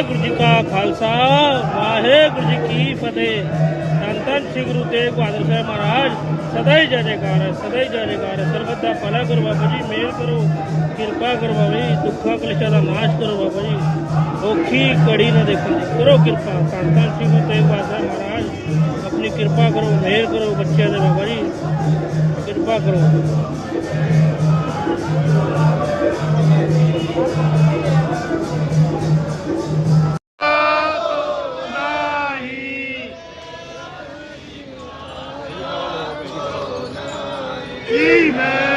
ਵਾਹਿਗੁਰੂ ਜੀ ਕਾ ਖਾਲਸਾ, ਵਾਹਿਗੁਰੂ ਜੀ ਕੀ ਫਤਿਹ। ਧੰਨ ਧੰਨ ਸ੍ਰੀ ਗੁਰੂ ਤੇਗ ਬਹਾਦਰ ਸਾਹਿਬ ਮਹਾਰਾਜ, ਸਦਾ ਹੀ ਜੈ ਜੈਕਾਰ ਹੈ, ਸਦਾ ਹੀ ਜੈ ਜੈਕਾਰ ਹੈ। ਸਰਬਤ ਦਾ ਭਲਾ ਕਰੋ ਬਾਬਾ ਜੀ, ਮਿਹਰ ਕਰੋ, ਕਿਰਪਾ ਕਰੋ ਬਾਬਾ ਜੀ, ਦੁੱਖਾਂ ਕਲੇਸ਼ਾਂ ਦਾ ਨਾਸ਼ ਕਰੋ ਬਾਬਾ ਜੀ। ਔਖੀ ਕੜੀ ਨਾ ਦੇਖਣ ਦੀ, ਕਰੋ ਕਿਰਪਾ। ਧੰਨ ਧੰਨ ਸ੍ਰੀ ਗੁਰੂ ਤੇਗ ਬਹਾਦਰ ਸਾਹਿਬ ਮਹਾਰਾਜ, ਆਪਣੀ ਕਿਰਪਾ ਕਰੋ, ਮਿਹਰ ਕਰੋ ਬੱਚਿਆਂ ਦੇ ਬਾਬਾ ਜੀ। ਕਿਰਪਾ ਕਰੋ। Amen.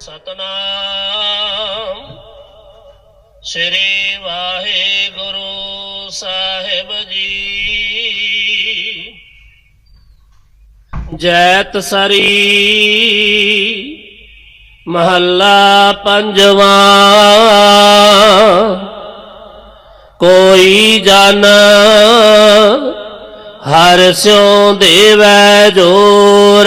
ਸਤਨਾਮ। ਸ੍ਰੀ ਵਾਹਿਗੁਰੂ ਸਾਹਿਬ ਜੀ। ਜੈਤ ਸਰੀ ਮਹੱਲਾ ਪੰਜਵਾ। ਕੋਈ ਜਨ ਹਰ ਸਿਉ ਦੇਵੈ ਜੋਰ।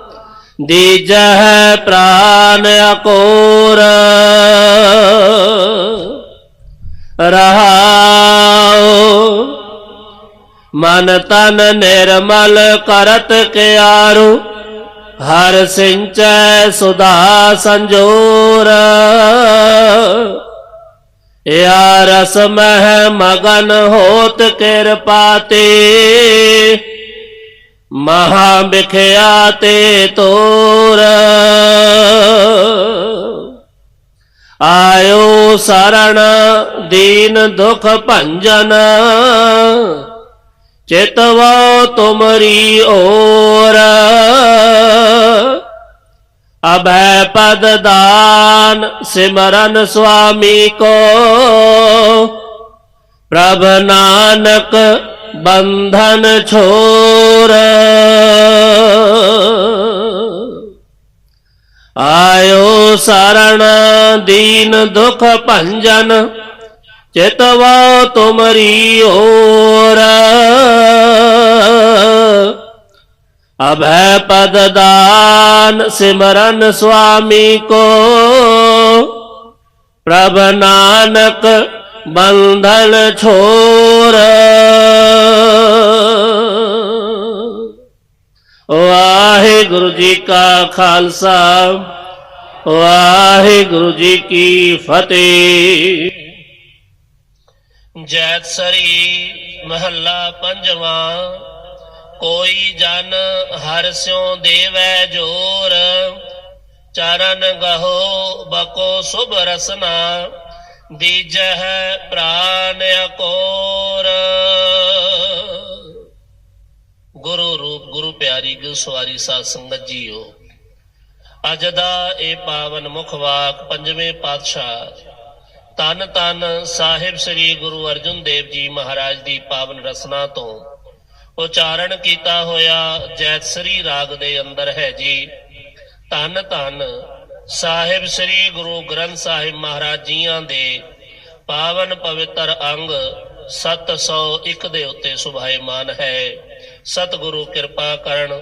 ਦੀਜਹਿ ਪ੍ਰਾਨ ਅਕੋਰ। ਰਹਾਉ। ਮਨ ਤਨ ਨਿਰਮਲ ਕਰਤ ਕਿਆਰੂ। ਹਰ ਸਿੰਚੈ ਸੁਦਾ ਸੰਜੋਰ। ਯਾ ਰਸ ਮਹਿ ਮਗਨ ਹੋਤ ਕਿਰਪਾਤੇ ਮਹਾ ਬਿਖਿਆ ਤੇ ਤੋਰ। ਆਇਓ ਸਰਣ ਦੀਨ ਦੁਖ ਭੰਜਨ, ਚਿਤਵੋ ਤੁਮਰੀ ਓਰ। ਅਭੈ ਪਦ ਦਾਨ ਸਿਮਰਨ ਸੁਆਮੀ ਕੋ। ਪ੍ਰਭ ਨਾਨਕ ਬੰਧਨ ਛੋਰ ਆਇਓ ਸਰਣ ਦੀਨ ਦੁਖ ਭੰਜਨ ਚਿਤਵੋ ਤੁਮਰੀ ਓਰ ਅਭੈ ਪਦ ਦਾਨ ਸਿਮਰਨ ਸੁਆਮੀ ਕੋ ਪ੍ਰਭ ਨਾਨਕ ਬੰਧਨ ਛੋਰ ਵਾਹਿਗੁਰੂ ਜੀ ਕਾ ਖਾਲਸਾ, ਵਾਹਿਗੁਰੂ ਜੀ ਕੀ ਫਤਿਹ। ਜੈਤ ਸਰੀ ਮਹੱਲਾ ਪੰਜਵਾਂ, ਕੋਈ ਜਨ ਹਰ ਸਿਉ ਦੇਵੈ ਜੋਰ, ਚਰਨ ਗਹੋ ਬਕੋ ਸੁਭ ਰਸਨਾ, ਦੀਜਹਿ ਪ੍ਰਾਨ ਅਕੋਰ। ਗੁਰੂ ਸਵਾਰੀ ਸਾਧ ਸੰਗਤ ਜੀਓ। ਅਜ ਦਾ ਇਹ ਪਾਵਨ ਮੁਖ ਵਾਕ ਪੰਜਵੇਂ ਪਾਤਸ਼ਾਹ ਤਨ ਤਨ ਸਾਹਿਬ ਸ੍ਰੀ ਗੁਰੂ ਅਰਜਨ ਦੇਵ ਜੀ ਮਹਾਰਾਜ ਦੀ ਪਾਵਨ ਰਸਨਾ ਤੋਂ ਉਚਾਰਨ ਕੀਤਾ ਹੋਇਆ ਜੈਤਸਰੀ ਰਾਗ ਦੇ ਅੰਦਰ ਹੈ ਜੀ। ਧੰਨ ਧੰਨ ਸਾਹਿਬ ਸ੍ਰੀ ਗੁਰੂ ਗ੍ਰੰਥ ਸਾਹਿਬ ਮਹਾਰਾਜ ਜੀਆਂ ਦੇ ਪਾਵਨ ਪਵਿੱਤਰ ਅੰਗ 701 ਦੇ ਉੱਤੇ ਸੁਭਾਇਮਾਨ ਹੈ। ਸਤਿਗੁਰੂ ਕਿਰਪਾ ਕਰਨ